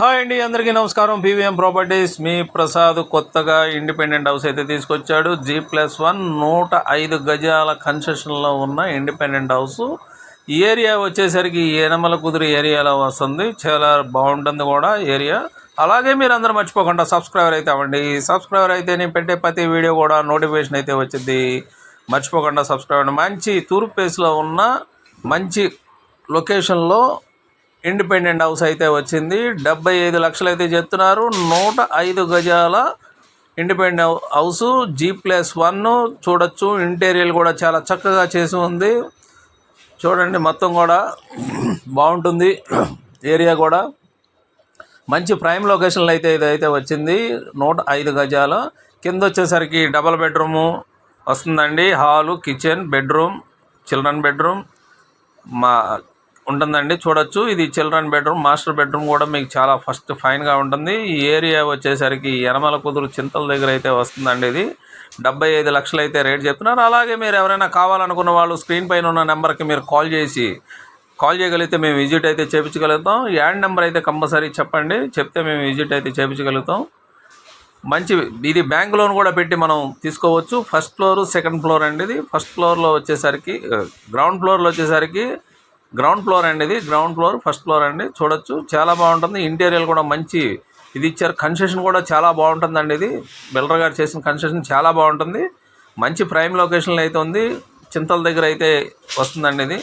Hi అండి అందరికీ నమస్కారం. పీవీఎం ప్రాపర్టీస్ మీ ప్రసాద్ కొత్తగా ఇండిపెండెంట్ హౌస్ అయితే తీసుకొచ్చాడు. జీ ప్లస్ వన్ నూట ఐదు గజాల కన్సెషన్లో ఉన్న ఇండిపెండెంట్ హౌస్. ఈ ఏరియా వచ్చేసరికి ఏనమల కుదురు ఏరియాలో వస్తుంది. చాలా బాగుంటుంది కూడా ఏరియా. అలాగే మీరు అందరూ మర్చిపోకుండా సబ్స్క్రైబర్ అయితే అవ్వండి. సబ్స్క్రైబర్ అయితే నేను పెట్టే ప్రతి వీడియో కూడా నోటిఫికేషన్ అయితే వచ్చింది మర్చిపోకుండా సబ్స్క్రైబ్ అవ్వండి. మంచి తూర్పు ప్లేస్లో ఉన్న మంచి లొకేషన్లో ఇండిపెండెంట్ హౌస్ అయితే వచ్చింది. డెబ్బై ఐదు లక్షలు అయితే చెప్తున్నారు. నూట ఐదు గజాల independent house G plus one చూడొచ్చు. ఇంటీరియర్ కూడా చాలా చక్కగా చేసి ఉంది. చూడండి మొత్తం కూడా బాగుంటుంది. ఏరియా కూడా మంచి ప్రైమ్ లొకేషన్లో అయితే ఇదైతే వచ్చింది. నూట ఐదు గజాలు. కింద వచ్చేసరికి డబల్ బెడ్రూము వస్తుందండి. Hall kitchen bedroom children bedroom మా ఉంటుందండి. చూడొచ్చు. ఇది చిల్డ్రన్ బెడ్రూమ్ మాస్టర్ బెడ్రూమ్ కూడా మీకు చాలా ఫస్ట్ ఫైన్గా ఉంటుంది. ఈ ఏరియా వచ్చేసరికి ఎనమల కుదురు చింతల దగ్గర అయితే వస్తుందండి ఇది. డెబ్బై ఐదు లక్షలు అయితే రేట్ చెప్తున్నారు. అలాగే మీరు ఎవరైనా కావాలనుకున్న వాళ్ళు స్క్రీన్ పైన ఉన్న నెంబర్కి మీరు కాల్ చేసి కాల్ చేయగలిగితే మేము విజిట్ అయితే చేయించగలుగుతాం యాడ్ నెంబర్ అయితే కంపల్సరీ చెప్పండి. చెప్తే మేము విజిట్ అయితే చేయించగలుగుతాం మంచి ఇది బ్యాంక్ లోన్ కూడా పెట్టి మనం తీసుకోవచ్చు. ఫస్ట్ ఫ్లోర్ సెకండ్ ఫ్లోర్ అండి ఇది. ఫస్ట్ ఫ్లోర్లో వచ్చేసరికి గ్రౌండ్ ఫ్లోర్లో వచ్చేసరికి గ్రౌండ్ ఫ్లోర్ అండి ఇది గ్రౌండ్ ఫ్లోర్ ఫస్ట్ ఫ్లోర్ అండి. చూడొచ్చు చాలా బాగుంటుంది. ఇంటీరియర్ కూడా మంచి ఇది ఇచ్చారు. కన్సెషన్ కూడా చాలా బాగుంటుందండి ఇది. బిల్డర్ గారు చేసిన కన్సెషన్ చాలా బాగుంటుంది. మంచి ప్రైమ్ లొకేషన్లో అయితే ఉంది. చింతల దగ్గర అయితే వస్తుందండి ఇది.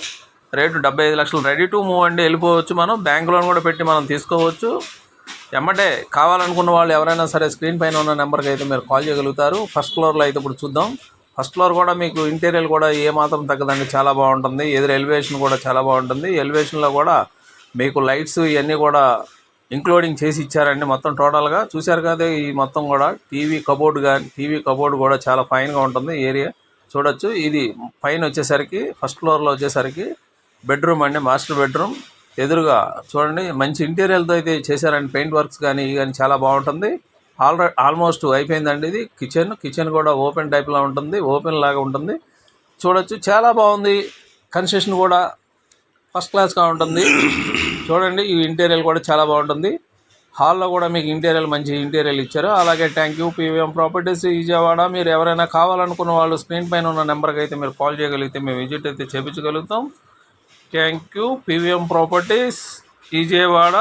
రేటు డెబ్బై ఐదు లక్షలు. రెడీ టు మూవ్ అండి వెళ్ళిపోవచ్చు మనం. బ్యాంక్ లోన్ కూడా పెట్టి మనం తీసుకోవచ్చు. ఎమ్మటే కావాలనుకున్న వాళ్ళు ఎవరైనా సరే స్క్రీన్ పైన ఉన్న నెంబర్కి అయితే మీరు కాల్ చేయగలుగుతారు. ఫస్ట్ ఫ్లోర్లో అయితే ఇప్పుడు చూద్దాం. ఫస్ట్ ఫ్లోర్ కూడా మీకు ఇంటీరియర్ కూడా ఏ మాత్రం తగ్గదండి చాలా బాగుంటుంది. ఎదురు ఎలివేషన్ కూడా చాలా బాగుంటుంది. ఎలివేషన్లో కూడా మీకు లైట్స్ ఇవన్నీ కూడా ఇంక్లూడింగ్ చేసి ఇచ్చారండి మొత్తం టోటల్గా చూశారు కదా ఈ మొత్తం కూడా టీవీ కబోర్డ్ కానీ టీవీ కబోర్డ్ కూడా చాలా ఫైన్గా ఉంటుంది ఏరియా చూడొచ్చు. ఇది పైన వచ్చేసరికి ఫస్ట్ ఫ్లోర్లో వచ్చేసరికి బెడ్రూమ్ అండి మాస్టర్ బెడ్రూమ్ ఎదురుగా చూడండి మంచి ఇంటీరియర్తో అయితే చేశారండి పెయింట్ వర్క్స్ కానీ ఇవి కానీ చాలా బాగుంటుంది. ఆల్రెడీ ఆల్మోస్ట్ అయిపోయిందండి ఇది. కిచెన్ కిచెన్ కూడా ఓపెన్ టైప్లో ఉంటుంది ఓపెన్ లాగా ఉంటుంది. చూడొచ్చు చాలా బాగుంది. కన్స్ట్రక్షన్ కూడా ఫస్ట్ క్లాస్గా ఉంటుంది. చూడండి ఈ ఇంటీరియర్ కూడా చాలా బాగుంటుంది. హాల్లో కూడా మీకు ఇంటీరియర్ మంచి ఇంటీరియర్ ఇచ్చారు. అలాగే thank you PVM properties Vijayawada. మీరు ఎవరైనా కావాలనుకున్న వాళ్ళు స్క్రీన్ పైన ఉన్న నెంబర్కి అయితే మీరు కాల్ చేయగలిగితే మేము విజిట్ అయితే చేయించగలుగుతాం thank you PVM properties Vijayawada.